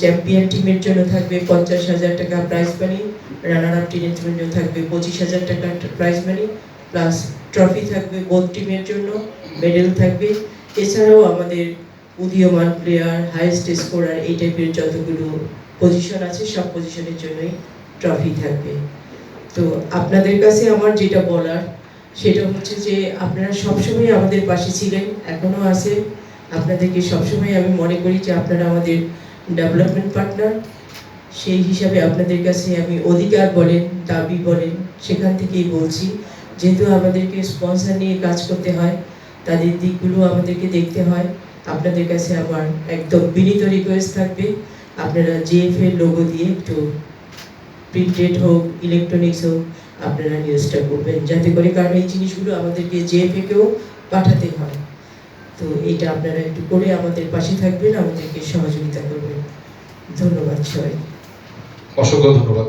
Champion টিমের জন্য থাকবে পঞ্চাশ হাজার টাকা প্রাইজ মানি রানার আপ টিমের জন্য থাকবে পঁচিশ হাজার টাকা প্রাইজ মানি প্লাস ট্রফি থাকবে বোথ টিমের জন্য মেডেল থাকবে। এছাড়াও আমাদের উদীয়মান প্লেয়ার হাইয়েস্ট স্কোরার এই টাইপের যতগুলো পজিশন আছে, সব পজিশনের জন্যই ট্রফি থাকবে। তো আপনাদের কাছে আমার যেটা বলার, সেটা হচ্ছে যে আপনারা সবসময় আমাদের পাশে ছিলেন এখনও আছেন। আপনাদেরকে সবসময় আমি মনে করি যে আপনারা আমাদের ডেভেলপমেন্ট পার্টনার সেই হিসাবে আপনাদের কাছে আমি অধিকার বলেন, দাবি বলেন, সেখান থেকেই বলছি, যেহেতু আমাদেরকে স্পন্সর নিয়ে কাজ করতে হয়, তাদের দিকগুলো আমাদেরকে দেখতে হয়, আপনাদের কাছে আমার একদম বিনীত রিকোয়েস্ট থাকবে, আপনারা জিএফ এর লোগো দিয়ে একটু প্রিন্টেড হোক ইলেকট্রনিক্স হোক, আপনারা নিউজটা করবেন, যাতে করে কারণ এই জিনিসগুলো আমাদেরকে জিএফএ কেও পাঠাতে হয়। তো এটা আপনারা একটু করে আমাদের পাশে থাকবেন, আমাদেরকে সহযোগিতা করবেন। ধন্যবাদ সবাই অসংখ্য ধন্যবাদ